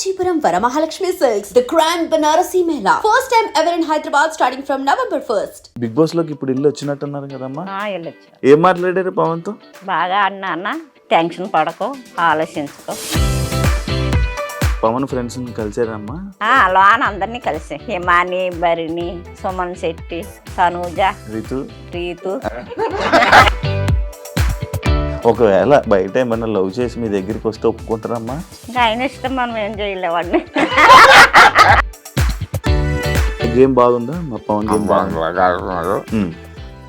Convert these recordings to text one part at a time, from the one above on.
Kanchipuram Varamahalakshmi Silks, the grand Banarasi Mela. First time ever in Hyderabad starting from November 1st. Big బాస్లోకి ఇప్పుడు ఇల్లు వచ్చినట్టున్నారు కదమ్మా? వెళ్ళొచ్చు ఏం మాట్లాడారు పవన్తో బాగా అన్నా అన్న. టెన్షన్ పడకు ఆలోచించుకో. పవన్ ఫ్రెండ్స్ కలిసారమ్మా? ఆ, లోన అందరినీ కలిసి. హిమాని భరిణి సుమన్ శెట్టి తనూజ రితు. ప్రీతు ఒకవేళ బయట ఏమన్నా లవ్ చేసి మీ దగ్గరికి వస్తే ఒప్పుకుంటారమ్మా? ఇంకా ఆయన ఇష్టం మనం ఏం చేయలేవాడిని. గేమ్ బాగుందా? మా పవన్ గేమ్ బాగుంది? బాగా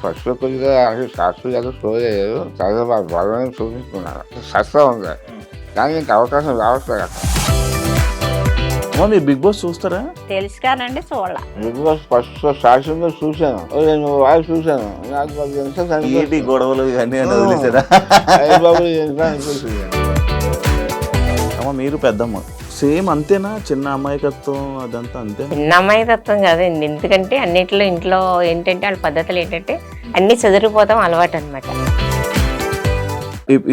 ఫస్ట్ కొద్దిగా అంటే శాస్త్రి గారు స్లో బాగా బాగానే చూపించుకున్నారు. సస్తా ఉంది. కానీ ఇంకా అవకాశం రావట్లేదు. అక్కడ అమ్మా, మీరు బిగ్ బాస్ చూస్తారా? తెలుసు కానండి చూడాల. బిగ్ బాస్ ఫస్ట్ స్టార్టింగ్ చూశాను. మూడు వారాలు చూశాను. నాకు పది నిమిషాలు ఏంటి. గొడవలు ఇవన్నీ అని వదిలేసారా అయ్య బాబు ఈ నిమిషాలు అనిపించింది అమ్మ మీరు పెద్దమ్మ. సేమ్ అంతేనా? చిన్న అమాయకత్వం అదంతా అంతే చిన్న అమ్మాయి తత్వం కాదండి ఎందుకంటే అన్నిట్లో ఇంట్లో ఏంటంటే వాళ్ళ పద్ధతులు ఏంటంటే అన్ని చదిరిపోతాం అలవాటు అనమాట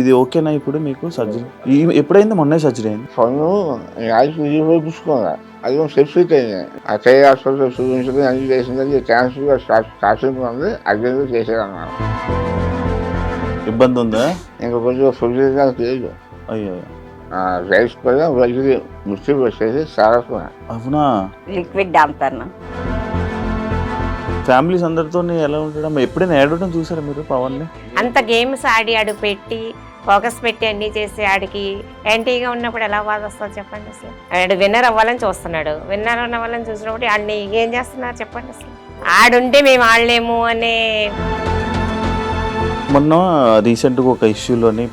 ఇది ఓకేనా ఇప్పుడు మీకు సర్జరీ? ఎప్పుడైంది? మొన్నే సర్జరీ అయింది? పన్ను రాజు విజయపోయి పుచ్చుకున్నా అది ఫిట్ అయింది. హాస్పిటల్ చూపించుకుని అన్ని చేసింది క్యాన్సర్ స్టార్టింగ్ ఉంది. అర్జెంట్గా చేసేదన్నారు. ఇబ్బంది ఉందా? ఇంకా కొంచెం ఫుడ్ లేదు. అయ్యో. రైస్ కూడా రోజుకి ముచ్చి వచ్చేసి అవునా? లిక్విడ్ డాంపర్ను ఫ్యామిలీస్ అందరితో ఎలా ఉంటాడమ్మా ఎప్పుడైనా ఏడవడం చూసారా మీరు పవన్ని? అంత గేమ్స్ ఆడి ఆడు పెట్టి ఫోకస్ పెట్టి అన్ని చేసి ఆడికి యాంటీగా ఉన్నప్పుడు ఎలా బాధ వస్తుంది చెప్పండి అసలు ఆడు విన్నర్ అవ్వాలని చూస్తున్నాడు. విన్నర్ అవ్వాలని చూసినప్పుడు ఆడిని ఏం చేస్తున్నారు చెప్పండి అసలు ఆడుంటే మేము ఆడలేము అనే మొన్న రీసెంట్గా ఒక ఇష్యూలోని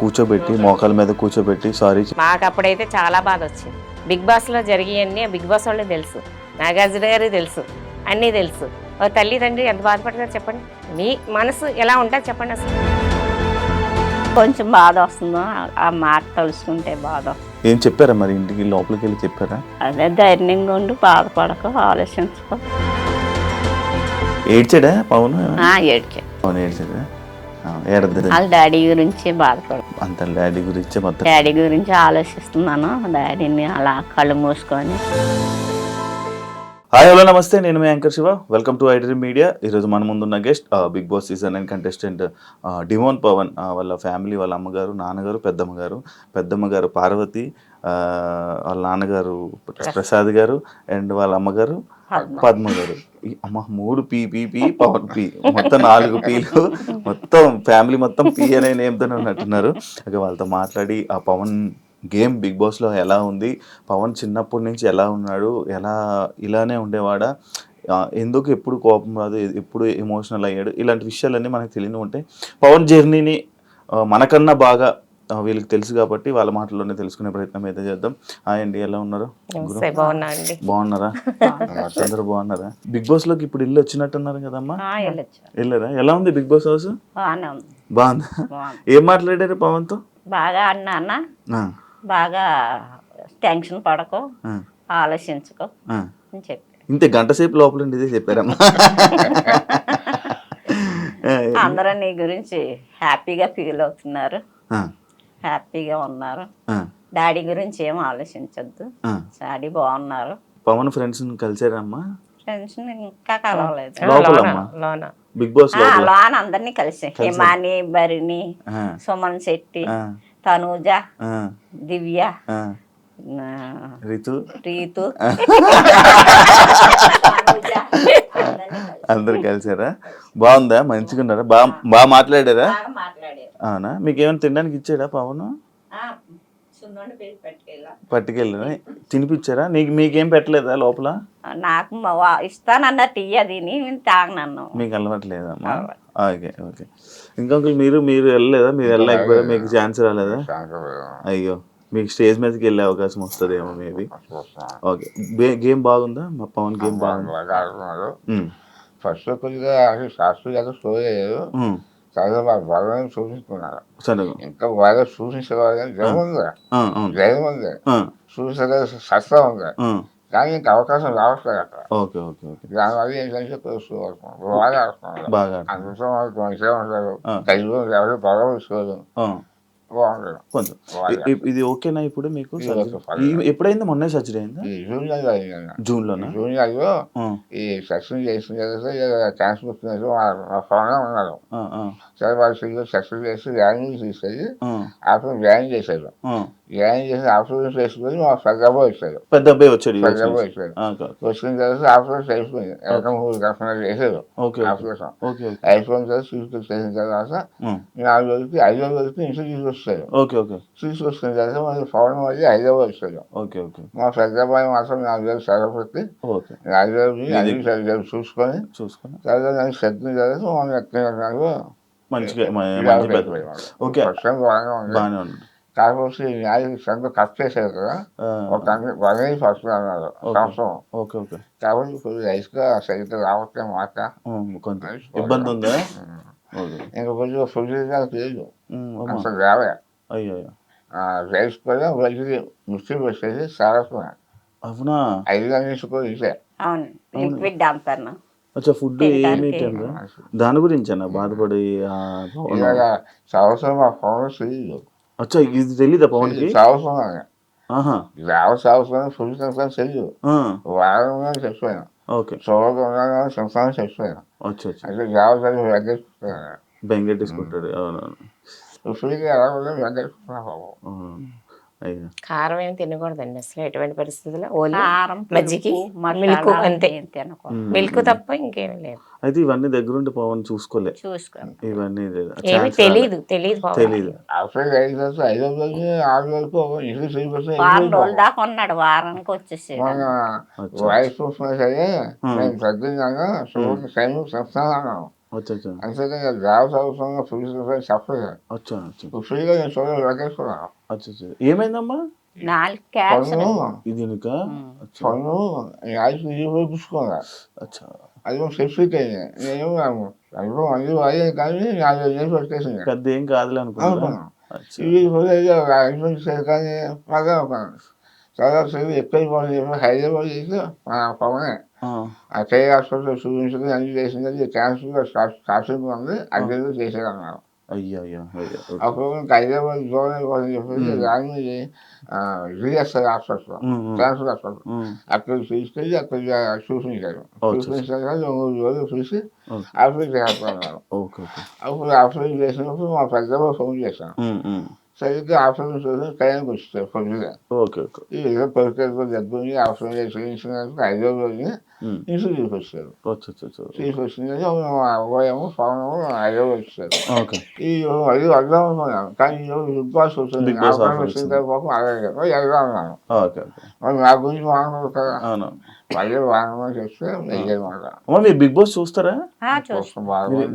కూర్చోబెట్టి మోకాల మీద కూర్చోబెట్టి సారీ మాకు అప్పుడైతే చాలా బాధ వచ్చింది. బిగ్ బాస్లో జరిగాయన్నీ బిగ్ బాస్ వాళ్ళకి తెలుసు. నాగార్జున గారికి తెలుసు. అన్నీ తెలుసు. ఓ తల్లి తండ్రి ఎంత బాధపడతారు చెప్పండి. మీ మనసు ఎలా ఉంటుంది చెప్పండి అసలు. కొంచెం బాధ వస్తుందో? ఆ మాట తలుచుకుంటే బాధ. ఏం చెప్పారా మరి? ఇంటికి లోపలికి వెళ్ళి చెప్పారా? అదే ధైర్యంగా ఉండి బాధపడక ఆలోచించుకో. ఏడ్చాడా పవన్? ఏడ్చాడా? వాళ్ళ డాడీ గురించి బాధపడు. అంత డాడీ గురించి మొత్తం. డాడీ గురించి ఆలోచిస్తున్నాను. డాడీని అలా కళ్ళు మూసుకొని. హాయ్ హలో నమస్తే. నేను మీ anchor Shiva. Welcome to iDream media ఈరోజు మన ముందున్న guest Big Boss season and contestant Demon Pawan వాళ్ళ ఫ్యామిలీ వాళ్ళ అమ్మగారు నాన్నగారు పెద్దమ్మ గారు పెద్దమ్మ గారు పార్వతి ఆ, వాళ్ళ నాన్నగారు ప్రసాద్ గారు అండ్ వాళ్ళ అమ్మగారు పద్మ. గారు అమ్మ మూడు P P P Pawan P మొత్తం నాలుగు పీలు మొత్తం ఫ్యామిలీ మొత్తం పీ అనే నేమ్తోనే ఉన్నట్టున్నారు. ఇక వాళ్ళతో మాట్లాడి ఆ పవన్ గేమ్ బిగ్ బాస్లో ఎలా ఉంది? పవన్ చిన్నప్పటి నుంచి ఎలా ఉన్నాడు? ఎలా ఇలానే ఉండేవాడా? ఎందుకు ఎప్పుడు కోపం రాదు? ఎప్పుడు ఎమోషనల్ అయ్యాడు? ఇలాంటి విషయాలన్నీ మనకు తెలియని ఉంటాయి పవన్ జర్నీని మనకన్నా బాగా వీళ్ళకి తెలుసు కాబట్టి వాళ్ళ మాటల్లోనే తెలుసుకునే ప్రయత్నం అయితే చేద్దాం. హాయ్ అండి ఎలా ఉన్నారు? బాగున్నారా? అందరూ బాగున్నారా? బిగ్ బాస్లోకి ఇప్పుడు ఇల్లు వచ్చినట్టున్నారు కదమ్మా? వెళ్ళారా? ఎలా ఉంది బిగ్ బాస్ హౌస్? బాగుందా? ఏం మాట్లాడారు పవన్తో బాగా అన్నా బాగా టెన్షన్ పడకు ఆ, ఆలోచించుకో. అని చెప్పి. ఇంతే గంట సేపు లోపల ఉండేదే చెప్పారమ్మా. అందరూ నీ గురించి హ్యాపీగా ఫీల్ అవుతున్నారు. హ్యాపీగా ఉన్నారు. డాడీ గురించి ఏం ఆలోచించొద్దు. ఆ. డాడీ బాగున్నారు. పవన్ ఫ్రెండ్స్ కలిసారమ్మా? టెన్షన్ ఇంకా కలవలేదు. బిగ్ బాస్ లోన అందరినీ కలిసి. హిమాని ఆ, సుమన్ శెట్టి తనూజ దివ్య రితు. ప్రీతు అందరు కలిసారా? బాగుందా? మంచిగా ఉన్నారా బాగా బాగా మాట్లాడారా. అవునా? మీకు ఏమైనా తినడానికి ఇచ్చాడా పవన్? పట్టుకెళ్ళినా తినిపించారా? నీకు మీకేం పెట్టలేదా లోపల? నాకు ఇస్తానన్న తిని నేను తాగనన్ను. మీకు అలవాట్లేదమ్మా ఓకే ఓకే. ఇంకొకరు మీరు మీరు వెళ్ళలేదా? మీరు వెళ్ళలేకపోయారా? మీకు ఛాన్స్ రాలేదా? అయ్యో మీకు స్టేజ్ మీదకి వెళ్ళే అవకాశం వస్తుందేమో మేబీ. ఓకే. గేమ్ బాగుందా? మా పవన్ గేమ్ బాగుందా. ఫస్ట్ కొద్దిగా శాస్త్రి గారు స్లో ఉమ్, తర్వాత ఇంకా బాగా చూపించేవారు కానీ జయం ఉంది జయం ఉంది ఉంది. ఆ, కానీ ఇంకా అవకాశం రావట్లేదు అక్కడ. Okay okay okay. దానివల్ల ఏంటంటే బాగా ఆడుతున్నారు బాగా మంచిగా ఉంటారు. తెలుగు ఎవరు బాగా చూసుకోదు ఆ, బాగుంటుంది కొంచెం. ఇది ఓకేనా ఇప్పుడు మీకు ఎప్పుడైంది? మొన్నే సర్జరీ అయిందా? జూనియర్ అయిందన్న జూన్లోనా? జూనియర్లో ఆ, ఈ సెక్షన్ చేసిన తర్వాత క్యాన్సర్ వచ్చినట్టు ఫోన్గా ఉన్నారు. సరే వాళ్ళు సెక్షన్ చేసి ర్యాన్ తీసుకెళ్ళి ఆఫ్టర్ ర్యాన్ చేశారు. ఆ. ర్యాన్ చేసి ఆఫ్టర్ చేసుకొని మా పెద్దబ్బా వచ్చారు పెద్ద అబ్బాయి వచ్చాడు ఈ పెద్దబ్బా రోజు. వచ్చారు ఆ, కా- వచ్చిన తర్వాత ఆఫ్టర్ అయిపోయింది ఎలకం కస్టమర్ చేశారు ఓకే అయిపోయిన తర్వాత సీట్లు చేసిన తర్వాత నాలుగు రోజులకి ఐదో రోజులకి ఇంట్లో ఓకే తీసుకొచ్చిన తర్వాత మళ్ళీ ఫోన్ మళ్ళీ హైదరాబాద్ ఓకే మా పెద్ద అబ్బాయి మాత్రం నాలుగు వేలు సెలవు పెట్టి ఓకే నాలుగు వేలు అన్ని సరిగ్గా చూసుకొని చూసుకుని తర్వాత నాకు శ్రద్ధ తర్వాత మనం ఎక్కడ మంచిగా ఓకే బాగానే ఉంది కాకపోతే ఈ న్యాయం శ్రద్ధ కట్ చేశారు కదా. ఒక ఫస్ట్ అన్నారు. ఓకే. సంవత్సరం. Okay okay. కాబట్టి ఇప్పుడు రైస్గా సరిగ్గా రావట్లే మాట. కొంచెం ఇబ్బంది ఉందా? ఓకే. ఇంకా కొంచెం అమ్మా. అసలు రావే. అయ్యో. రైస్ కూడా వెళ్ళి మిక్సీ పెట్టేసి సారస్కున్నాను అవునా? ఐదు గంటల కూడా ఇదే అవును. లిక్విడ్ అంతాను అచ్చా ఫుడ్ ఏమి దాని గురించి అన్న బాధపడి సంవత్సరం మా ఫోన్ తెలియదు అచ్చా ఇది తెలీదా పవన్కి? సంవత్సరం ఆహా. రావ సంవత్సరం ఫుల్ సంవత్సరం తెలియదు ఆ, వారం ఉన్నాను చచ్చిపోయాను. ఓకే. ఉన్నాను సంవత్సరం చచ్చిపోయాను. అంటే రావ చదివి వెంకటేశ్వర అవునవును. ఫ్రీగా ఎలా ఉన్నా వెంకటేశ్వర కారం ఏమి తినకూడదండి అసలు ఎటువంటి పరిస్థితుల్లో. ఓన్లీ కారం మజ్జిగి పులుపు, మిల్క్ అంతే. ఏం తినకూడదు. మిల్క్ తప్ప ఇంకేమీ లేదు. అయితే ఇవన్నీ దగ్గరుండి పవన్ చూసుకోలే. చూసుకో ఇవన్నీ. ఏమీ తెలియదు తెలియదు వారం రోజుల దాకా ఉన్నాడు వారానికి వచ్చేసి వాయిస్ సరే. నేను చూడండి సైన్ అంతేకాని సంవత్సరంగా ఫుల్ సంవత్సరం చెప్పలేదు అచ్చా అచ్చా ఇప్పుడు ఫ్రీగా నేను చూడలేదు అచ్చా ఏమైందమ్మా ఇది పన్ను యాజ్ చూపించుకోగా అచ్చా అది సెప్సిక్ అయింది నేను అనుకో మంది వాడే కానీ నాలుగు వేలు పెట్టేసింది పెద్ద ఏం కాదులే అనుకున్నా అనుకున్నా. అచ్చా ఇవి కానీ బాగా చాలా చెప్పి హైదరాబాద్ చేసి మన పవనే చేయి హాస్పిటల్ చూపించుకుని అన్ని చేసింది క్యాన్సర్ కాసింగ్ ఉంది. చేశారు అన్నారు అయ్యో. అప్పుడు హైదరాబాద్ దూరం అయిపోతుంది చెప్పేసి దాన్ని జిఎస్ఐ హాస్పిటల్ క్యాన్సర్ హాస్పిటల్ అక్కడ తీసుకెళ్ళి అక్కడ చూపించారు. చూపించాక మూడు రోజులు చూసి. ఆపరేట్ చేస్తున్నారు అప్పుడు ఆపరేట్ చేసినప్పుడు మా పెద్దమ్మ ఫోన్ చేశాను. సరిగ్గా ఆపరేషన్ చూసి టైంకి ఓకే ఓకే. ఈ ఏదో పరికరాలు దగ్గర ఆపరేషన్ చేయించినందుకు ఐదో రోజుని ఇంటికి తీసుకొచ్చారు అచ్చా అచ్చా అచ్చా తీసుకొచ్చింది అబ్బాయేమో పవన్ ఐదో వచ్చారు ఓకే. ఈ అది అర్థం అనుకున్నాను కానీ ఈ రోజు బిగ్ బాస్ ఆపరేషన్ ఆఫర్ వచ్చిన. తర్వాత అలాగే ఓకే మరి నా గురించి కదా అవును. మళ్ళీ అమ్మ మీరు బిగ్ బాస్ చూస్తారా?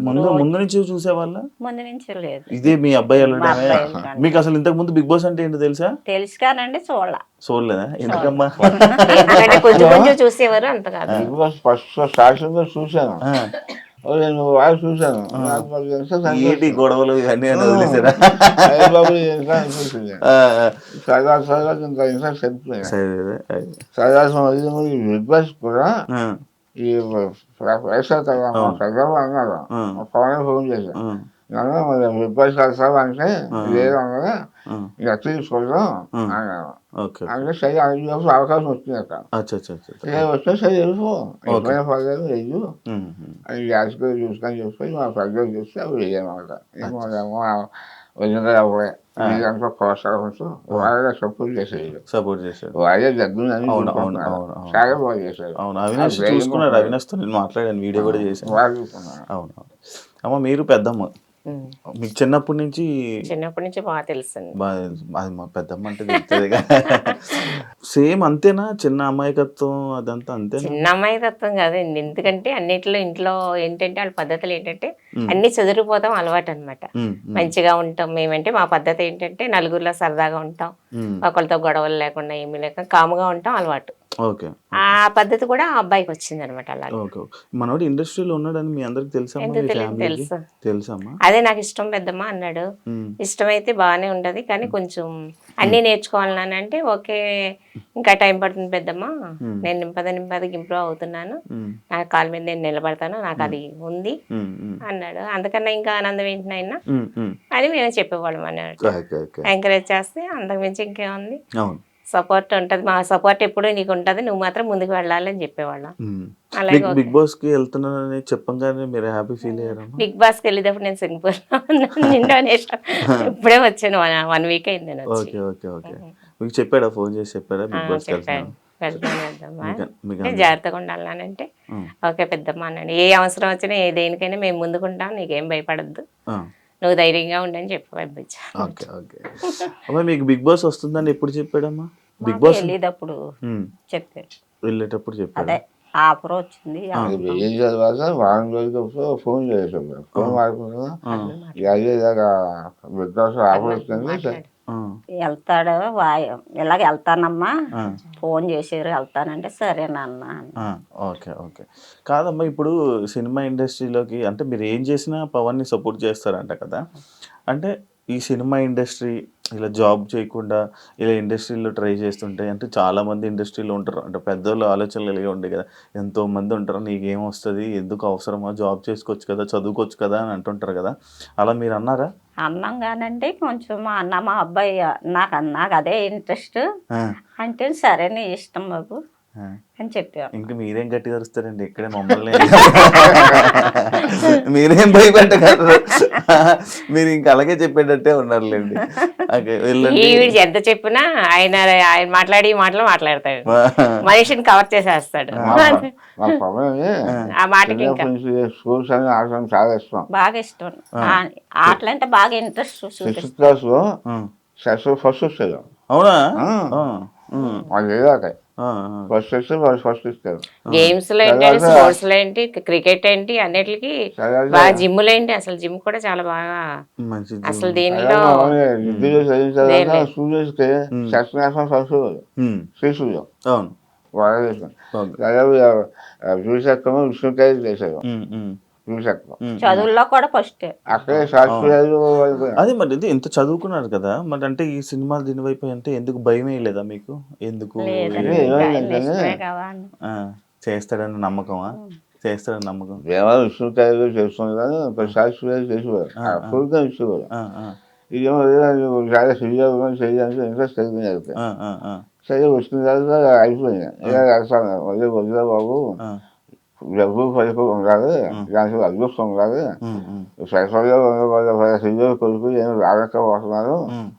ముందు ముందు నుంచి చూసేవాళ్ళ? ముందు నుంచి లేదు. ఇదే మీ అబ్బాయి వెళ్ళడమే. మీకు అసలు ఇంతకు ముందు బిగ్ బాస్ అంటే ఏంటో తెలుసా? తెలుసు కానండి చూడాల. చూడలేదా? ఎందుకమ్మా? కొంచెం కొంచెం చూసేవారు అంత కాదు. బిగ్ బాస్ ఫస్ట్ స్టార్టింగ్లో రెండు వారు చూశాను. నాకు గొడవలు ఇవన్నీ వదిలేసారా? సరదా ఇంత ఇంట్రెస్ట్ చెప్తున్నాను బిగ్ బాస్ కూడా ఈ వైఎస్ఆర్ కదా పెద్దమ్మ అన్నారు. ఫోన్ చేశాను అంటే లేదు. ఇక. అన్నాను సరే అడిగినప్పుడు అవకాశం వచ్చింది అక్కడ. వస్తే సరే వెళ్ళిపో ఎప్పుడైనా పర్లేదు. అది చూసుకొని చెప్పి మా పెద్దలు చూస్తే అవి ఏమో వాళ్ళే. సపోర్ట్ చేసేది. సపోర్ట్ చేశారు వాళ్ళే దగ్గర అవును, అవును, అవును, అవును. చాలా బాగా చేశారు అవును అవినాష్ చూసుకున్నాడు ఉంటుంది. అవినాష్తో నేను మాట్లాడాను వీడియో కూడా చేశాను. అవును. అమ్మ మీరు పెద్దమ్మ. మీకు చిన్నప్పటి నుంచి చిన్నప్పటి నుంచి బాగా తెలుసండి. బాగా అది మా పెద్దమ్మ అంటే తెలుస్తుంది సేమ్ అంతేనా? చిన్న అమాయకత్వం అదంతా అంతేనా? చిన్న అమ్మాయి తత్వం కాదండి. ఎందుకంటే అన్నిట్లో ఇంట్లో ఏంటంటే వాళ్ళ పద్ధతులు ఏంటంటే ఉమ్. అన్ని చదువుకుపోతాం అలవాటు అనమాట ఉమ్, ఉమ్, మంచిగా ఉంటాం మేమంటే మా పద్ధతి ఏంటంటే నలుగురిలో సరదాగా ఉంటాం. ఉమ్. ఒకరితో గొడవలు లేకుండా ఏమీ లేక కాముగా ఉంటాం అలవాటు. ఓకే. ఆ పద్ధతి కూడా ఆ అబ్బాయికి వచ్చింది అనమాట అలాగే. ఓకే. మనోడు ఇండస్ట్రీలో ఉన్నాడని మీ అందరికి ఫ్యామిలీకి తెలుసు. తెలుసమ్మా? అదే నాకు ఇష్టం పెద్దమ్మ అన్నాడు. ఇష్టమైతే బాగానే ఉంటది కానీ కొంచెం అన్ని నేర్చుకోవాలని అంటే ఓకే ఇంకా టైం పడుతుంది పెద్దమ్మ. నేను నింపద నింపదకి ఇంప్రూవ్ అవుతున్నాను. నా కాళ్ళ మీద నేను నిలబడతాను నాకు అది ఉంది అన్నాడు. అందుకన్నా ఇంకా ఆనందం ఏంటినైనా. అని మేము చెప్పేవాళ్ళం అన్నాడు. ఎంకరేజ్ చేస్తే అంతకు మించి ఇంకేముంది? సపోర్ట్ ఉంటది. మా సపోర్ట్ ఎప్పుడు నీకు ఉంటది. నువ్వు మాత్రం ముందుకు వెళ్ళాలి అని చెప్పేవాళ్ళం. అలాగే బిగ్ బాస్కి వెళ్తున్నానని చెప్పంగానే మీరు హ్యాపీ ఫీల్ అయ్యారమ్మా బిగ్ బాస్కి వెళ్ళేటప్పుడు నేను సింగపూర్ ఇండోనేషియా ఇప్పుడే వచ్చాను. వన్ వీక్ అయింది నేను ఓకే ఓకే ఓకే. మీకు చెప్పాడా? ఫోన్ చేసి చెప్పాడా? ఆ, బిగ్ బాస్ వెళ్తాను జాగ్రత్తగా ఉండాలనంటే. ఓకే పెద్దమ్మ అన్నాడు. ఏ అవసరం వచ్చినా ఏ దేనికైనా మేము ముందుకుంటాం. నీకేం భయపడద్దు. నువ్వు ధైర్యంగా ఉండని చెప్పి పంపించాను ఓకే ఓకే. అమ్మా మీకు బిగ్ బాస్ వస్తుందని ఎప్పుడు చెప్పాడమ్మా? బిగ్ బాస్ వెళ్ళేటప్పుడు ఉమ్, చెప్పారు వెళ్ళేటప్పుడు చెప్పాడు? అదే ఆఫర్ వచ్చింది అది ఏం తర్వాత వారం రోజులకి ఒకసారి ఫోన్ చేసాం ఫోన్ అదే ఇలాగా వృద్ధాశ్ర ఆఫర్ వచ్చింది వెళ్తాడు వా- ఇలాగ వెళ్తానమ్మా. ఫోన్ చేసారు వెళ్తానంటే సరేనన్నా ఆ, ఓకే ఓకే. కాదమ్మా ఇప్పుడు సినిమా ఇండస్ట్రీలోకి అంటే మీరు ఏం చేసినా పవన్ని సపోర్ట్ చేస్తారంట కదా. అంటే ఈ సినిమా ఇండస్ట్రీ ఇలా జాబ్ చేయకుండా ఇలా ఇండస్ట్రీలో ట్రై చేస్తుంటే అంటే చాలా మంది ఇండస్ట్రీలో ఉంటారు. అంటే పెద్దోళ్ళు ఆలోచనలు కలిగి ఉండే కదా. ఎంతో మంది ఉంటారు నీకేం వస్తుంది ఎందుకు అవసరమా? జాబ్ చేసుకోవచ్చు కదా చదువుకోవచ్చు కదా అని అంటుంటారు కదా. అలా మీరు అన్నారా? అన్నాం కానండి కొంచెం మా అన్న మా అబ్బాయి నాకు నాకు అదే ఇంట్రెస్ట్. అంటే సరే నీ ఇష్టం బాబు. అని చెప్పాను ఇంకా మీరేం గట్టిగా అరుస్తారండి ఇక్కడే మమ్మల్ని. మీరేం భయపెట్టగలరు? మీరు ఇంకా అలాగే చెప్పేటట్టే ఉన్నారులేండి. ఎంత చెప్పినా ఆయన ఆయన మాట్లాడి ఈ మాటలు మాట్లాడతాడు. మనిషిని కవర్ చేసేస్తాడు. ఆ మాటకి బాగా ఇష్టం. ఆ- ఆటలంటే బాగా ఇంట్రెస్ట్ ఫస్ట్ అవునా? వాళ్ళు. ఫస్ట్ ఫస్ట్ ఇస్తారు గేమ్స్లో ఏంటి తర్వాత- స్పోర్ట్స్లో ఏంటి క్రికెట్ ఏంటి అన్నిటికి బాగా జిమ్లో ఏంటి అసలు జిమ్ కూడా చాలా బాగా అసలు దీనిలో class first um, Shri Suryam. అవును. వాళ్ళు చేసాం ఓకే. దాదాపు విశ్వశక్తము విష్ణుకాయ చేశారు చదువుల్లో కూడా ఫస్ట్ అదే మరి ఇది ఇంత చదువుకున్నారు కదా మరి అంటే ఈ సినిమాలు దీని వైపు అంటే ఎందుకు భయం లేదా మీకు? ఎందుకు చేస్తాడన్న నమ్మకమా? చేస్తాడన్న నమ్మకం? దేవాలయం విష్ణుకాయలు చేస్తుంది కానీ చేసేవారు ఇచ్చేవారు ఇదేమో చాలా ఇంట్రెస్ట్ కలిగింది అయితే ఆ, ఆ, ఆ, సరే వచ్చిన తర్వాత అయిపోయింది. ఇలా రాస్తాను. వదిలే వదిలే బాబు. డబ్బు పైపు ఉండాలి దానికి అదృష్టం ఉండాలి ఉమ్, సైఫర్లో ఉన్న సిద్ధులు కొడుకు వస్తున్నారు ఉమ్.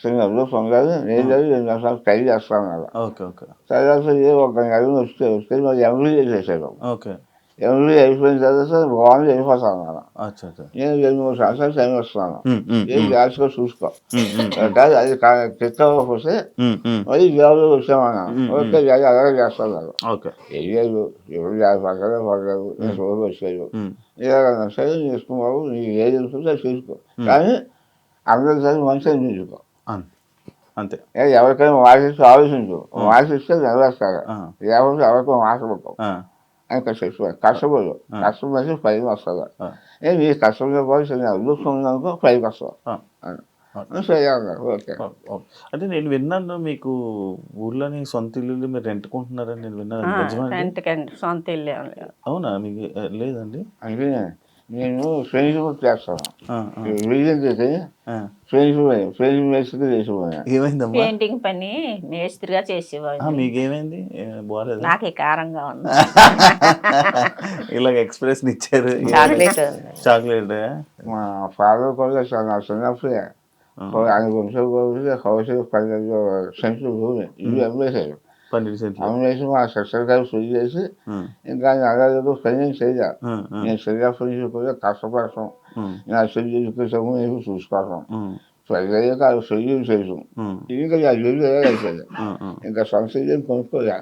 చిన్న అదృష్టం ఉండాలి నేను లేదు రెండు నిమిషాలు ట్రై చేస్తాను ఓకే ఓకే తర్వాత ఒక నెల వస్తే వస్తే మరి ఎంబీ చేసేసాడు ఓకే ఎంబీ అయిపోయిన తర్వాత బాగుంది అచ్చా అచ్చా. నేను రెండు మూడు సంవత్సరాలు టైం వస్తున్నాను ఏం జాగ్రత్తగా చూసుకో. అది ఉమ్, ఉమ్. మళ్ళీ జాబ్లో వచ్చామన్నాను ఓకే జాబ్ అలాగే చేస్తాను ఓకే. వెయ్యారు ఎవరు పక్కనే పడలేదు రోజు వచ్చారు ఉమ్, ఇలాగ సరే చేసుకున్నావు నీకు ఏది తెలుస్తుందో అది చేసుకో. కానీ అందరి సరే మంచిగా చూసుకో. అంతే. ఏ ఎవరికైనా వాసిస్తూ ఆలోచించు. వాసిస్తే నెరవేరుస్తారు. ఆ, లేకపోతే ఎవరికో మాట్లాడుకో ఆ, అని కష్టపడు కష్టపడు కష్టపడి పైకి వస్తుంది ఆ, ఏ నీ కష్టంలో కూడా చిన్న అదృష్టం ఉందనుకో పైకి. అని. సరే అన్నారు ఓకే. అంటే నేను విన్నాను మీకు ఊర్లోని సొంత ఇల్లు మీరు రెంట్కుంటున్నారని నేను విన్నాను. సొంత ఇల్లు అవునా? మీకు లేదండి? అంటే నేను ఫ్రెండ్షిప్ చేస్తాను. ఆ. ఫ్రెండ్షిప్ ఫ్రెండ్షిప్ వేసుకుని చేసిపోయాను ఏమైందమ్మా? పెయింటింగ్ పని మేస్త్రిగా ఆ, చేసేవాడిని మీకేమైంది బాగాలేదా నాకు కారంగా ఉంది. ఇలాగ ఎక్స్ప్రెస్ ఇచ్చారు. చాక్లెట్. చాక్లెట్. మా ఫాదర్ కూడా చాలా నా చిన్నప్పుడే. ఆయన కూడా హౌస్ పన్నెండు సెంట్లు భూమి. ఇవి అమ్మేశారు పన్నెండు సెంట్లు. అమ్మేసి మా సిస్టర్ గారు ఫుల్ చేసి ఇంకా అలాగే పని చేయా ఉమ్, ఉమ్, నేను సరిగా ఫుల్ కూడా కష్టపడతాం. నా చెల్లి ఎదుగుతాము నేను పెద్దయ్యాక అది చెల్లి చేయడం ఉమ్, ఇంకా నా. ఇంకా సొంత చెల్లి కొనుక్కోలే.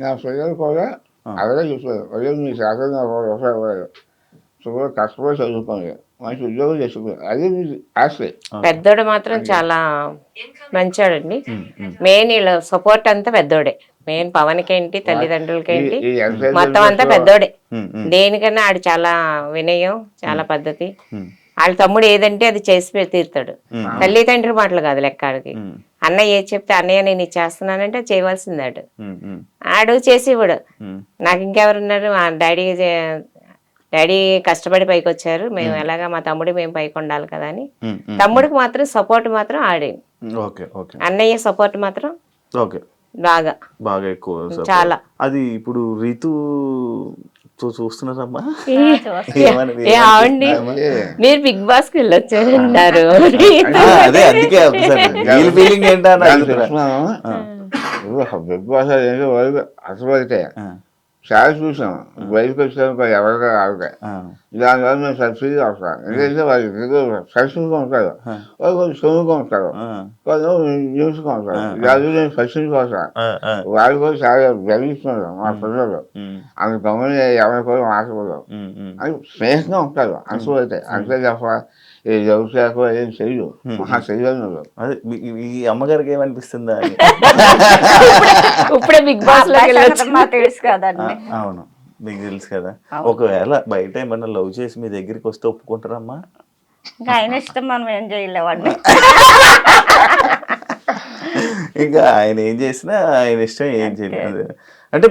నా పిల్లలు కూడా అలాగే చెప్పారు అదే మీ శాతం నాకు సో కష్టపడి చదువుకోండి మంచి ఉద్యోగం చేసుకోండి అదే మీ ఆస్తి పెద్దోడు మాత్రం చాలా మంచోడండి. మెయిన్ వీళ్ళ సపోర్ట్ అంతా పెద్దోడే. మెయిన్ పవన్కి ఏంటి తల్లిదండ్రులకి ఏంటి ఈ- ఈ exercise మొత్తం అంతా పెద్దోడే. దేనికన్నా ఆడు చాలా వినయం చాలా పద్ధతి. వాళ్ళ తమ్ముడు ఏదంటే అది చేసి తీరుతాడు. ఉమ్, తల్లి తండ్రి మాటలు కాదు లెక్క ఆడికి అన్నయ్య ఏది చెప్తే అన్నయ్య నేను ఇది చేస్తున్నానంటే చేయవలసింది ఆడు. చేసి ఇవ్వడు నాకు ఇంకెవరున్నారు? మా డాడీ డాడీ కష్టపడి పైకి వచ్చారు మేము. ఎలాగా మా తమ్ముడు మేము పైకి ఉండాలి కదా అని. తమ్ముడికి మాత్రం సపోర్ట్ మాత్రం ఆడే. Okay okay. అన్నయ్య సపోర్ట్ మాత్రం ఓకే. బాగా. బాగా ఎక్కువ. చాలా. అది ఇప్పుడు రీతు చూస్తున్నారమ్మా? మీరు బిగ్ బాస్కి వెళ్ళొచ్చారన్నారు ఆ, అదే అందుకే ఫీలింగ్ బిగ్ బాస్ అసలు అయితే చాలా చూసాం బయటకు వచ్చాక ఎవరిగా ఆగుతాయి ఆ, దానివల్ల మేము సబ్సిడీ అవసరం ఎందుకంటే వాళ్ళు సబ్సిడీగా ఉంటారు వాళ్ళు కొంచెం సొమ్ముగా ఉంటారు వాళ్ళు న్యూస్గా ఉంటారు దాని నేను సబ్సిడీ ఆ, వాళ్ళు కూడా చాలా గర్విస్తున్నారు మా పిల్లలు అంత గమని ఎవరి కూడా ఉమ్. అని స్నేహంగా ఉంటారు అయితే అంతే తప్ప వ్యవసాయకు ఏం చెయ్యు మహా చెయ్యను అదే ఈ అమ్మగారికి ఏమనిపిస్తుందా? ఇప్పుడే బిగ్ బాస్ తెలుసు కదండి అవును మీకు తెలుసు కదా. ఒకవేళ బయట ఏమన్నా లవ్ చేసి మీ దగ్గరికి వస్తే ఒప్పుకుంటారమ్మా? ఇంకా ఆయన ఇష్టం మనం ఏం చేయలేవండి ఇంకా ఆయన ఏం చేసినా ఆయన ఇష్టం ఏం చేయలేదు అంటే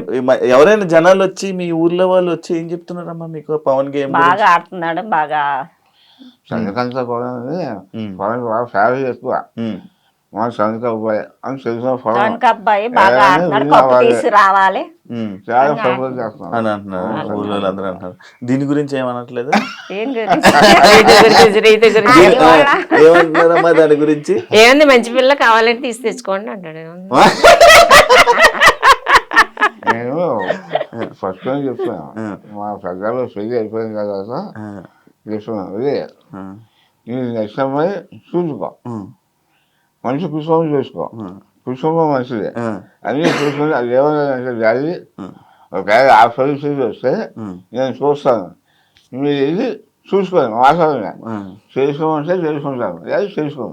ఎవరైనా జనాలు వచ్చి మీ ఊర్లో వాళ్ళు వచ్చి ఏం చెప్తున్నారమ్మా మీకు పవన్ గేమ్ బాగా ఆడుతున్నాడు బాగా సంగతంతా కూడా పొలం బాగా ఫ్యామిలీ ఎక్కువ మా సంగత అబ్బాయి అని పొలం అబ్బాయి బాగా రావాలి చాలా సపోర్ట్ అని అంటున్నారు ఊళ్ళో అందరూ అంటున్నారు దీని గురించి ఏమనట్లేదు. ఏమంటున్నారమ్మా దాని గురించి ఏముంది మంచి పిల్ల కావాలంటే తీసి తెచ్చుకోండి అంటాడు నేను ఫస్ట్ టైం చెప్తాను మా పెద్దలు పెళ్ళి అయిపోయిన తర్వాత నేను నెక్స్ట్ అమ్మాయి చూసుకో మంచి కుటుంబం చేసుకో. కుటుంబం మంచిదే. అన్నీ చూసుకుని అది డాడీ ఉమ్, ఒకవేళ ఆ పరిస్థితి వస్తే నేను చూస్తాను. మీరు ఇది చూసుకోండి మాట్లాడండి ఆ. చేసుకోమంటే చేసుకుంటాను లేదా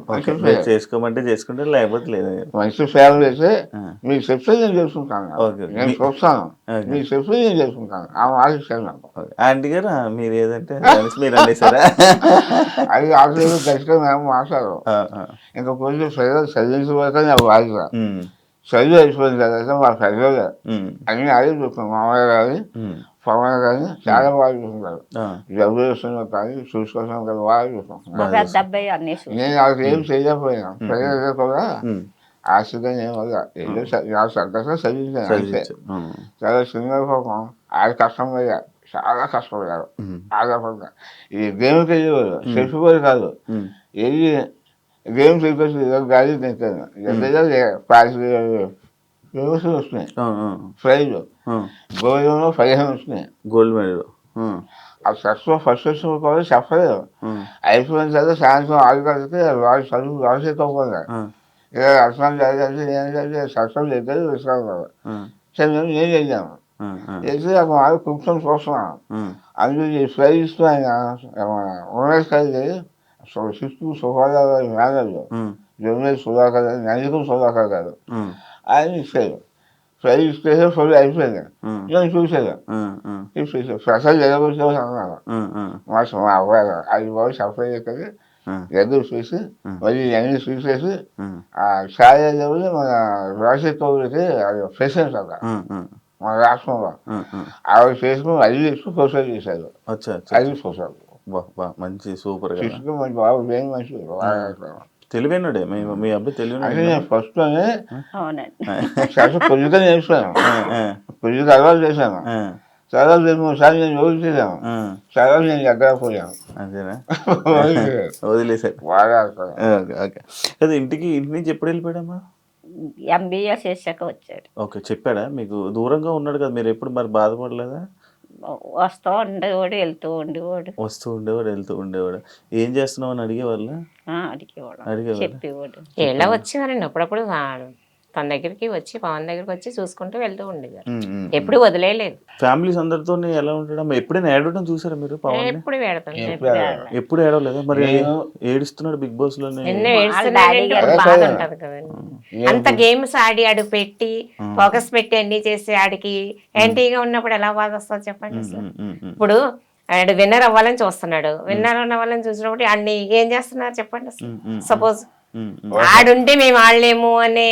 మంచి మీరు చేసుకోమంటే చేసుకుంటే లేకపోతే లేదు. మంచి ఫ్యామిలీ అయితే ఆ. మీకు చెప్తే నేను చేసుకుంటాను. ఓకే. నేను చూస్తాను. మీకు చెప్తే నేను చేసుకుంటాను. ఆ మాట నాకు. ఆంటీ గారు మీరు ఏదంటే మీరు అనేసారా అది ఆఖరి ఖచ్చితంగా మేము ఆ. ఇంకా కొంచెం ప్రజలు చదివించబోతే నాకు బాధ్యత చదువు అయిపోయిన తర్వాత మా ఉమ్, అన్ని అదే చూస్తాం మామయ్య ఉమ్, పవన్ కానీ చాలా బాగా చూసుకుంటారు జబ్బు చేస్తున్నా కానీ చూసుకోవడం కానీ బాగా చూస్తాం మా పెద్ద అబ్బాయి అన్ని చూసి. నేను నాకు ఏం చేయలేకపోయినా. ప్రజలు కూడా ఉమ్. ఆశగా ఏం వల్ల ఏదో సంతోషంగా చదివించాను అంతే. చాలా చిన్న పాపం ఆడ కష్టపడ్డారు చాలా కష్టపడ్డారు. ఆడపడ్డా ఈ గేమ్కి వెళ్ళేవారు చెప్పేవారు కాదు. వెళ్ళి గేమ్ చెప్పేసి గాలి తింటాను పాస్ వ్యవస్థ వస్తున్నాయి. ప్రైజ్. గోల్డ్లో పదిహేను వస్తున్నాయి. Gold medal. ఆ. సక్సెస్ ఫస్ట్ వచ్చిన కూడా చెప్పలేదు. అయిపోయిన తర్వాత సాయంత్రం ఆరు గంటలకి వాళ్ళు చదువు ఆ, ఇక అర్థం జరిగింది ఏం జరిగింది సక్సెస్ ఇద్దరు విశ్రాంతి సరే నేను ఏం ఆ, చేసి ఒక వాళ్ళు కూర్చొని చూస్తున్నాను ఈ ప్రైజ్ ఇస్తూ ఆయన ఉమేష్ కలిగి శిస్తు మేనేజర్ ఉమ్, జగనేష్ సుధాకర్ గారు సుధాకర్ గారు. ఆయన ఇచ్చారు ప్రైజ్ ఇస్తే ఫుల్ అయిపోయింది నేను చూసాను ఉమ్, ఉమ్, చూసి ప్రసాద్ ఉమ్, ఉమ్, మా మా అబ్బాయి అది బాగా సఫర్ చేస్తుంది ఎదురు చూసి మళ్ళీ అన్ని చూసేసి ఆ ఛాయ దేవుడు మన రాజశేఖర్ కౌరికి అది ప్రెసిడెంట్ అక్కడ మన రాష్ట్రంలో. ఆవిడ చేసుకుని అది తీసుకుని ప్రొసైడ్ చేశారు అది బా మంచి సూపర్ మంచి బాబు మంచి తెలివైనడే. మీ మీ అబ్బాయి తెలివైన చాలా పొద్దుగా నేర్చుకున్నాను పొద్దుగా అలవాటు చేశాను. చాలా సార్లు నేను రోజు చేశాను. చాలా నేను ఎక్కడ పోయాను. అంతేనా? వదిలేసారు బాగా ఓకే అదే ఇంటికి ఇంటి నుంచి ఎప్పుడు వెళ్ళిపోయాడమ్మా? ఎంబీఏ చేశాక వచ్చాడు. ఓకే చెప్పాడా? మీకు దూరంగా ఉన్నాడు కదా మీరు ఎప్పుడు మరి బాధపడలేదా? వస్తూ ఉండేవాడు వెళ్తూ ఉండేవాడు. వస్తూ ఉండేవాడు వెళ్తూ ఉండేవాడు. ఏం చేస్తున్నావు అని అడిగేవాళ్ళు? ఆ, అడిగేవాడు అడిగేవాడు చెప్పేవాడు. ఎలా వచ్చేవారండి అప్పుడప్పుడు తన దగ్గరికి వచ్చి పవన్ దగ్గరికి వచ్చి చూసుకుంటూ వెళ్తూ ఉండేవారు. ఎప్పుడు వదిలేయలేదు. ఫ్యామిలీస్ అందరితో ఎలా ఉండడం ఎప్పుడైనా ఏడవడం చూసారా మీరు పవన్ ఎప్పుడు పెడతాను ఎప్పుడు ఏడవలేదా? మరి ఏడుస్తున్నాడు బిగ్ బాస్ బాధ. ఉంటది కదండి. అంత గేమ్స్ ఆడి ఆడు పెట్టి ఫోకస్ పెట్టి అన్ని చేసి ఆడికి యాంటీగా ఉన్నప్పుడు ఎలా బాధ వస్తుంది చెప్పండి. ఇప్పుడు ఆడు విన్నర్ అవ్వాలని చూస్తున్నాడు. విన్నర్ అవ్వాలని చూసినప్పుడు అన్ని ఏం చేస్తున్నారు చెప్పండి సపోజ్. ఆడుంటే మేము ఆడలేము అనే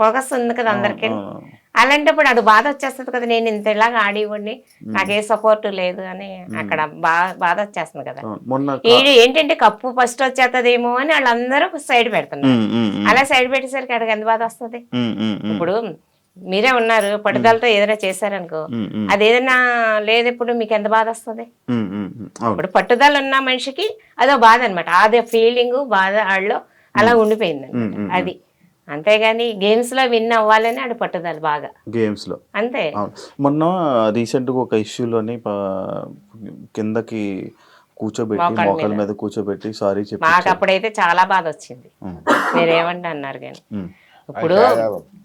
ఫోకస్ ఉంది కదా అందరికి. అలాంటప్పుడు అడు బాధ వచ్చేస్తుంది కదా నేను ఇంత ఇలాగా ఆడివ్వండి నాకే సపోర్ట్ లేదు అని అక్కడ బా బాధ వచ్చేస్తుంది కదా. ఏంటంటే కప్పు ఫస్ట్ వచ్చేస్తుందేమో అని వాళ్ళందరూ సైడ్ పెడుతున్నారు. అలా సైడ్ పెట్టేసరికి అక్కడికి ఎంత బాధ వస్తుంది. ఇప్పుడు మీరే ఉన్నారు పట్టుదలతో ఏదైనా చేశారనుకో అది ఏదైనా లేదు ఇప్పుడు మీకు ఎంత బాధ వస్తుంది? ఇప్పుడు పట్టుదల ఉన్న మనిషికి అదో బాధ అనమాట అదే ఫీలింగ్ బాధ ఆడలో అలా ఉండిపోయింది అది. అంతేగాని గేమ్స్లో విన్ అవ్వాలని ఆడు పట్టుదల బాగా. గేమ్స్లో. అంతే. అవును. మొన్న రీసెంట్గా ఒక ఇష్యూలోని కిందకి కూర్చోబెట్టి మోకాల మీద. కూర్చోబెట్టి సారీ చెప్పి మాకు అప్పుడైతే చాలా బాధ వచ్చింది. మీరేమంటే అన్నారు కానీ. ఇప్పుడు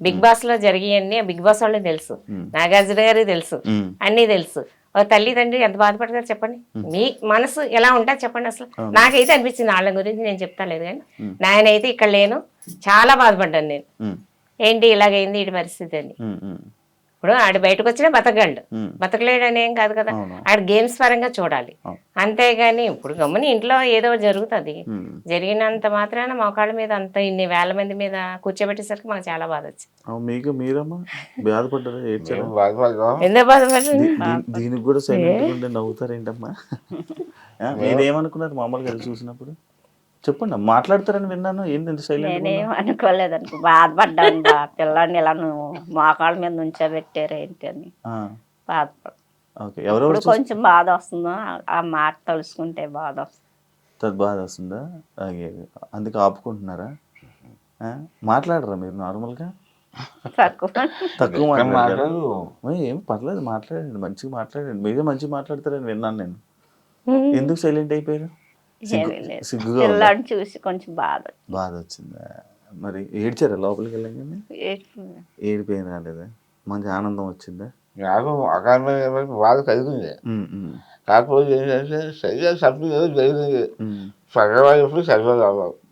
బిగ్ బాస్లో జరిగాయన్నీ బిగ్ బాస్ వాళ్ళకి తెలుసు. నాగార్జున గారికి తెలుసు. అన్నీ తెలుసు. తల్లి తండ్రి ఎంత బాధపడతారు చెప్పండి? మీ మనసు ఎలా ఉంటుంది చెప్పండి అసలు. నాకైతే అనిపించింది వాళ్ళ గురించి నేను చెప్తా లేదు కానీ నాయనైతే ఇక్కడ లేను. చాలా బాధపడ్డాను నేను. ఏంటి ఇలాగైంది ఈ పరిస్థితి అని. ఇప్పుడు ఆడు బయటకు వచ్చినా. బతకలేడు అని ఏం కాదు కదా. ఆడు గేమ్స్ పరంగా చూడాలి. అంతేగాని ఇప్పుడు గమ్ముని ఇంట్లో ఏదో జరుగుతుంది. జరిగినంత మాత్రాన మోకాళ్ళ మీద అంత ఇన్ని వేల మంది మీద కూర్చోబెట్టేసరికి మాకు చాలా బాధ వచ్చింది అవును, మీకు మీరమ్మా? బాధపడ్డారా? దీనికి కూడా సైలెంట్ నవ్వుతారేంటమ్మా? మీరేమనుకున్నారు మామూలుగా చూసినప్పుడు? చెప్పండి మాట్లాడతారని విన్నాను. ఏంటి ఇంత సైలెంట్ నేనేం అనుకోలేదు అనుకో బాధపడ్డాను బా. పిల్లాడిని ఇలా నువ్వు మోకాళ్ళ మీద నుంచోబెట్టారు ఏంటి అని. బాధపడ ఓకే ఎవరెవరు ఇప్పుడు కొంచెం బాధ వస్తుందో ఆ- ఆ మాట తలుసుకుంటే బాధ వస్తుంది తది బాధ వస్తుందా అలాగే అందుకే ఆపుకుంటున్నారా? ఆ? మాట్లాడరా మీరు నార్మల్గా? తక్కువ. తక్కువ మాట్లాడతారు ఏం పర్లేదు మాట్లాడండి మంచిగా మాట్లాడండి. మీరే మంచిగా మాట్లాడతారని విన్నాను నేను. ఎందుకు సైలెంట్ అయిపోయారు? ఏమీ లేదు. సిగ్గుగా ఉందా? పిల్లాడిని చూసి కొంచెం బాధ బాధ వచ్చిందా మరి ఏడ్చారా లోపలికి వెళ్ళగానే? ఏడ్చింది. ఏడిపోయిన రాలేదా? మంచి ఆనందం వచ్చిందా? నాకు అకాడమీ బాధ కలిగింది. ఉమ్, ఉమ్, కాకపోతే ఏంటంటే ఏదో జరిగింది. ఉమ్, చదవాలి ఎప్పుడు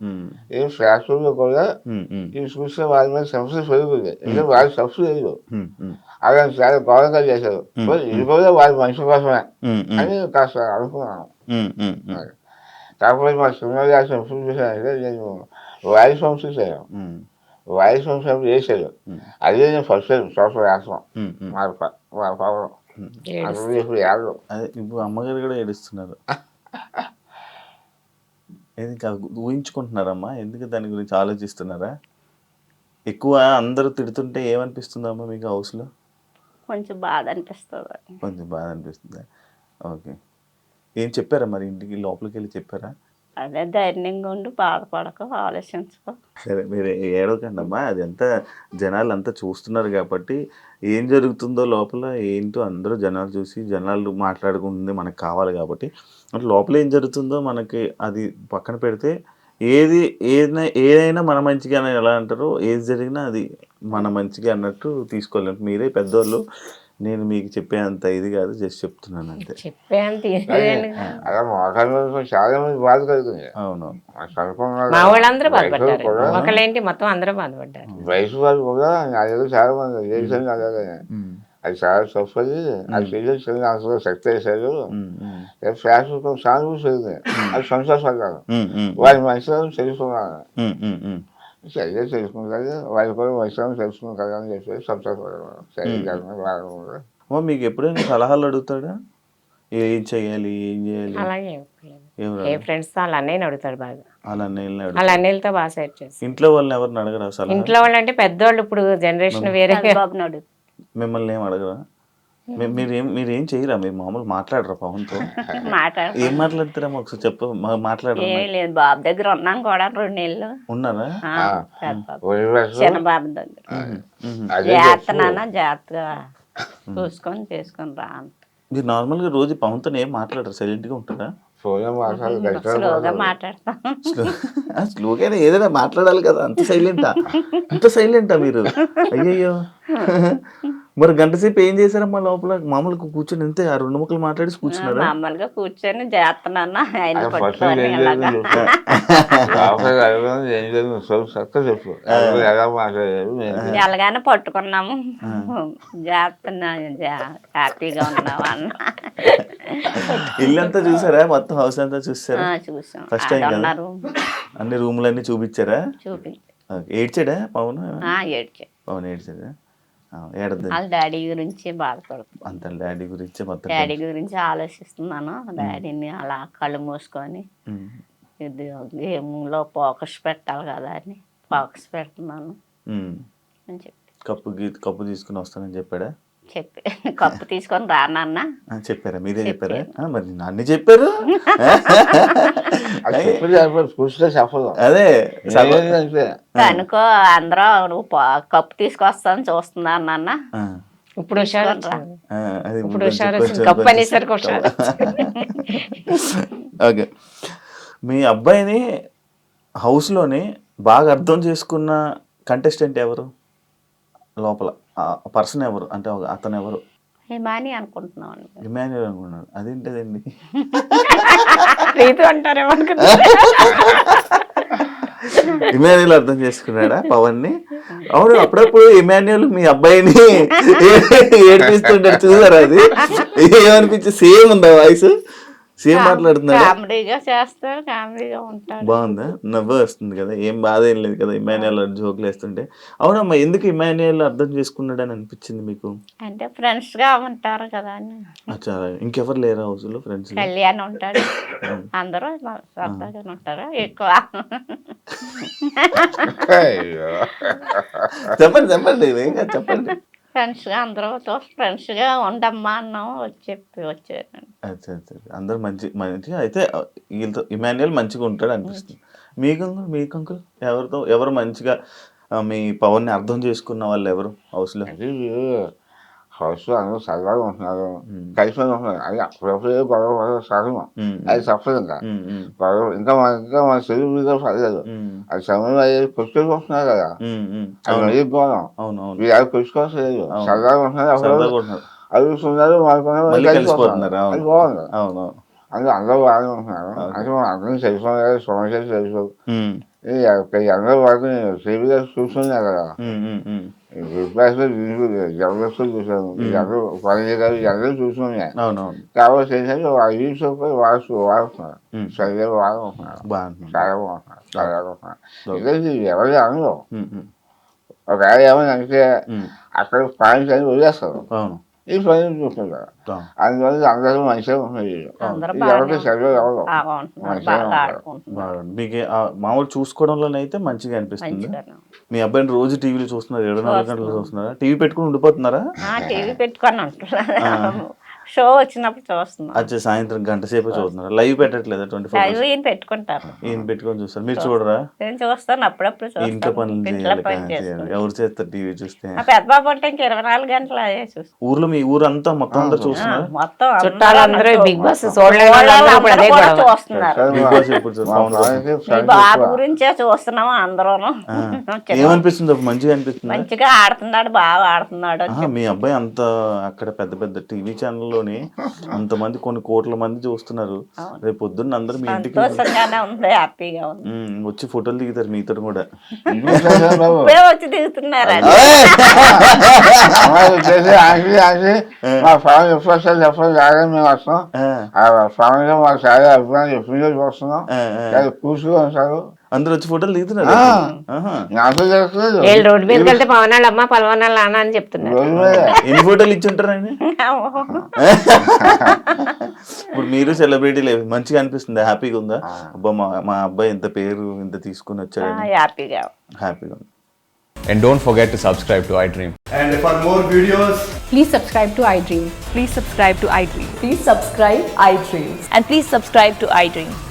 ఉమ్, ఈ ఫ్యాక్టరీలో కూడా ఉమ్, ఉమ్, ఈ చూస్తే వాళ్ళ మీద సమస్య పెరుగుతుంది. ఎందుకంటే వాళ్ళు సబ్సిడీ లేదు. ఉమ్, ఉమ్, అలా చాలా గౌరవంగా చేశారు. మరి ఇది కూడా వాళ్ళ మనిషి కోసమే ఉమ్, ఉమ్, అని కాస్త అనుకున్నాను. ఉమ్, ఉమ్, ఉమ్, కాకపోతే మా సినిమా చేసిన ఎప్పుడు చూసానంటే నేను వాయిస్ వంశ చేశాను వాయిస్ వంశం చేశాడు అదే నేను ఫస్ట్ ఉమ్, ఉమ్. మా ప- మా పవన్ అప్పుడు ఇప్పుడు ఏడు అదే ఇప్పుడు అమ్మగారు కూడా ఏడుస్తున్నారు ఏది ఊహించుకుంటున్నారమ్మా ఎందుకు దాని గురించి ఆలోచిస్తున్నారా? ఎక్కువ అందరూ తిడుతుంటే ఏమనిపిస్తుందమ్మా మీకు హౌస్లో? కొంచెం బాధ అనిపిస్తుంది. కొంచెం బాధ అనిపిస్తుందా? ఓకే. ఏం చెప్పారా మరి ఇంటికి లోపలికి వెళ్ళి చెప్పారా? అదే ధైర్యంగా ఉండి బాధపడక ఆలోచించుకో. సరే మీరు ఏడవకండి అమ్మా అది అంతా జనాలు అంతా చూస్తున్నారు కాబట్టి ఏం జరుగుతుందో లోపల ఏంటో అందరూ జనాలు చూసి జనాలు మాట్లాడుకుంటుంది మనకు కావాలి కాబట్టి. అంటే లోపల ఏం జరుగుతుందో మనకి అది పక్కన పెడితే ఏది ఏదైనా ఏదైనా మన మంచిగా అని ఎలా అంటారో ఏది జరిగినా అది మన మంచిగా అన్నట్టు తీసుకోలేము మీరే పెద్దోళ్ళు నేను మీకు చెప్పేంత ఇది కాదు జస్ట్ చెప్తున్నాను అంతే. చెప్పేంత ఇదేం కాదు. అలా మోకాళ్ళ చాలా మంది బాధ కలిగింది అవును మా వాళ్ళందరూ వయసు బాధపడ్డారు. కూడా ఒకళ్ళేంటి మొత్తం అందరూ బాధపడ్డారు. వయసు వాళ్ళు కూడా అదే చాలా మంది అలాగే అది చాలా తప్పది. అది చేసేసి అందులో శక్తి వేశారు సానుభూతి పెరిగింది అది ఉమ్, వారి మనసులను తెలుసుకున్నాను. సరిగ్గా తెలుసుకుంటారు వారి కూడా మనసులను తెలుసుకుంటారు అని చెప్పి సంతోషపడ్డాను సరిగ్గా బాగా అమ్మ మీకు ఎప్పుడైనా సలహాలు అడుగుతాడా ఏం చేయాలి ఏం చేయాలి అలాగే. ఏం ఏ ఫ్రెండ్స్తో వాళ్ళ అన్నయ్యని అడుగుతాడు బాగా వాళ్ళ అన్నయ్యని అడుగు వాళ్ళ అన్నయ్యలతో బాగా సెట్ చేసి ఇంట్లో వాళ్ళని ఎవరిని అడగరా సలహా ఇంట్లో వాళ్ళు అంటే పెద్దోళ్ళు ఇప్పుడు జనరేషన్ వేరే. మిమ్మల్ని ఏం అడగరా? మీరేం మీరేం చేయరా? మీరు మామూలు మాట్లాడరా పవన్తో మాట్లాడ ఏం మాట్లాడతారా ఒకసారి చెప్ప మాట్లాడరా లేదు బాబు దగ్గర ఉన్నాం కూడా రెండు నెలలు. ఉన్నారా? చిన్న బాబు దగ్గర. మ్మ్. అదే జాగ్రత్త నాన్న జాగ్రత్తగా చూసుకొని చేసుకొని రా. మీరు నార్మల్గా రోజు పవన్తో ఏం మాట్లాడరా? సైలెంట్గా ఉంటారా? ఫోన్ మాట్లాడి స్లోగా మాట్లాడతాం. స్లోగానే ఏదైనా మాట్లాడాలి కదా అంత సైలెంటా? అంత సైలెంటా మీరు? అయ్యయ్యో. మరి గంట సేపు ఏం చేశారమ్మా లోపల? మామూలుగా కూర్చొని అంతే ఆ రెండు ముక్కలు మాట్లాడి కూర్చున్నారా? మామూలుగా కూర్చొని చేస్తున్నాను ఆయన ఫస్ట్? ఎలాగానే పట్టుకున్నాము. చేస్తున్నా హ్యాపీగా ఉన్నాము అన్న. ఇల్లంతా చూసారా? మొత్తం హౌస్ అంతా చూసారా? చూసాం. First time కదా? ఉన్నారు అన్ని రూములన్నీ చూపించారా? చూపి. ఏడ్చాడా పవన్? ఆ, ఏడ్చే. పవన్ ఏడ్చాడా? వాళ్ళ డాడీ గురించి బాధపడుతుంది అంత డాడీ గురించి మొత్తం డాడీ గురించి ఆలోచిస్తున్నాను. డాడీని అలా కళ్ళు మూసుకొని. ఇది గేమ్లో ఫోకస్ పెట్టాలి కదా అని ఫోకస్ పెడుతున్నాను. అని చెప్పి. కప్పు గీ కప్పు తీసుకుని వస్తానని చెప్పాడా? చెప్పి. కప్పు తీసుకొని రానన్నా చెప్పారా? మీరే చెప్పారా? మరి అన్ని చెప్పారు? అది. కనుకో అందరూ నువ్వు కప్పు తీసుకొస్తాను చూస్తున్నా నాన్న ఇప్పుడు ఇప్పుడు కప్పు అనేసరికి ఓకే. మీ అబ్బాయిని హౌస్లోని బాగా అర్థం చేసుకున్న కంటెస్టెంట్ ఎవరు? లోపల ఆ పర్సన్ ఎవరు? అంటే ఒక- అతను ఎవరు? హిమాని అనుకుంటున్నాం ఇమాన్యుల్ అనుకున్నాడు. అదేంటిదండి రీతు అంటారేమో ఇమాన్యుల్ అర్థం చేసుకున్నాడా పవన్ని అవును అప్పుడప్పుడు ఇమాన్యుల్ మీ అబ్బాయిని ఏడిపిస్తుంటాడు చూసారా అది? ఏమనిపించి సేమ్ ఉందా వాయిస్? సేమ్ మాట్లాడుతున్నాడా? కామెడీగా చేస్తాడు కామెడీగా ఉంటాడు. బాగుందా? నవ్వు వస్తుంది కదా ఏం బాధ ఏం లేదు కదా ఇమాన్యుల్ జోకులు వేస్తుంటే. అవునమ్మా ఎందుకు ఇమాన్యుల్ అర్థం చేసుకున్నాడు అని అనిపించింది మీకు? అంటే ఫ్రెండ్స్గా ఉంటారు కదా అని. అచ్చా ఇంకెవరు లేరా హౌస్లో? ఫ్రెండ్స్ కళ్యాణ్ ఉంటాడు. అందరూ సరదాగా ఉంటారు ఎక్కువ. చెప్పండి చెప్పండి చెప్పండి. ఫ్రెండ్స్గా అందరూతో ఫ్రెండ్స్గా ఉండమ్మా అన్నాం వచ్చి చెప్పి వచ్చాను అచ్చా అచ్చా అందరు మంచి మంచిగా అయితే వీళ్ళతో ఇమాన్యుల్ మంచిగా ఉంటాడు అనిపిస్తుంది. మీకు అంకుల్ మీకు అంకుల్ ఎవరితో ఎవరు మంచిగా మీ పవన్ని అర్థం చేసుకున్న వాళ్ళు ఎవరు హౌస్ అందరూ సరదాగా ఉంటున్నారు ఉమ్. కలిసి ఉంటున్నారు అది అప్పుడప్పుడు గొడవ పడడం సహజం అది తప్పదు ఇంకా గొడవ ఇంకా మన ఇంకా మన తెలుగు మీద పడలేదు అది సమయం అయ్యేది కదా. అది వీళ్ళు అది కొట్టుకోవట్లేదు అవును. సరదాగా ఉంటున్నారు అప్పుడు అడుగుతున్నారు మళ్ళీ కలిసిపోతున్నారు అది. బాగుంది అవును అందరూ ఓకే. అంటే మనం అందరం తెలుసుకోవాలి సమస్యలు తెలుసు ఉమ్, ఇది అక్కడ అందరూ వాటిని టీవీలో చూస్తున్నారు కదా. విశ్వాసలో జబర్దస్త్ చూసాను అందరూ పని గారు అందరూ అవును కాబట్టి ఏంటంటే వాళ్ళ యూట్యూబ్ వాడుతూ వాడుతున్నారు. సరిగ్గా వాడుకుంటున్నారు చాలా బాగుంటున్నారు చాలా బాగుంటున్నారు. ఇది ఎవరి ఉమ్, ఒకవేళ ఏమైనా అంటే. అక్కడ పాయింట్స్ అని వదిలేస్తారు అవును ఈ అవును. అందువల్ల అందరూ మంచిగా ఎవరికి ఎవరు మీకు మామూలు చూసుకోవడంలోనైతే మంచిగా అనిపిస్తుంది. మీ అబ్బాయిని రోజు టీవీలో చూస్తున్నారు ఇరవై నాలుగు గంటలు చూస్తున్నారా? టీవీ పెట్టుకుని ఉండిపోతున్నారా? టీవీ పెట్టుకొని ఉంటున్నారు? షో వచ్చినప్పుడు చూస్తున్నాం. వచ్చే సాయంత్రం గంట సేపు చూస్తున్నారా. లైవ్ పెట్టట్లేదా ట్వంటీ ఫోర్ లైవ్ ఈయన పెట్టుకుంటారు. ఈయన పెట్టుకొని చూస్తారు. మీరు చూడరా? నేను చూస్తాను అప్పుడప్పుడు ఇంట్లో పనులు చేయాలి పని చేయాలి చేస్తాను. ఎవరు చేస్తారు టీవీ చూస్తే? పెద్ద బాబు అంటే ఇంక ఇరవై నాలుగు గంటలు అదే చూస్తాను. ఊర్లో మీ ఊరంతా మొత్తం అందరు చూస్తున్నారా? మొత్తం అందరూ చుట్టాలందరూ అందరూ బిగ్ బాస్. చూస్తున్నారు. బిగ్ బాస్ ఎప్పుడు బాబు. గురించే చూస్తున్నాము అందరూ ఏమనిపిస్తుంది? అప్పుడు మంచిగా అనిపిస్తుంది? మంచిగా ఆడుతున్నాడు బాగా ఆడుతున్నాడు. మీ అబ్బాయి అంత అక్కడ పెద్ద పెద్ద టీవీ ఛానల్లోని అంతమంది కొన్ని కోట్ల మంది చూస్తున్నారు. రేపు పొద్దున్న అందరు మీ ఇంటికి ఉమ్, వచ్చి ఫోటోలు దిగుతారు మీతో కూడా. ఇప్పుడే వచ్చి దిగుతున్నారు? ఆంటీ ఆంటీ మా ఫ్యామిలీ ఎప్పుడు వస్తారు చెప్పండి మేము వస్తాం. ఆ, ఫ్యామిలీలో మాకు చాలా అభిప్రాయం ఎప్పుడు చూస్తున్నాం. ఆ, ఆ. చాలా కూర్చుని ఉంటారు అందరు వచ్చి ఫోటోలు దిగుతున్నారు. నాకు వీళ్ళు రోడ్డు మీదకి వెళ్తే అమ్మ నాన్న అని చెప్తున్నారు ఎన్ని ఫోటోలు ఇచ్చి ఉంటారు ఆయన ఇప్పుడు మీరు సెలబ్రిటీలే మంచిగా అనిపిస్తుంది హ్యాపీగా ఉందా అబ్బా మా మా అబ్బాయి ఇంత పేరు ఇంత తీసుకుని వచ్చాడని హ్యాపీగా హ్యాపీగా ఉంది And don't forget to subscribe to iDream. And for more videos, Please subscribe to iDream. Please subscribe to iDream. Please subscribe iDream. And please subscribe to iDream.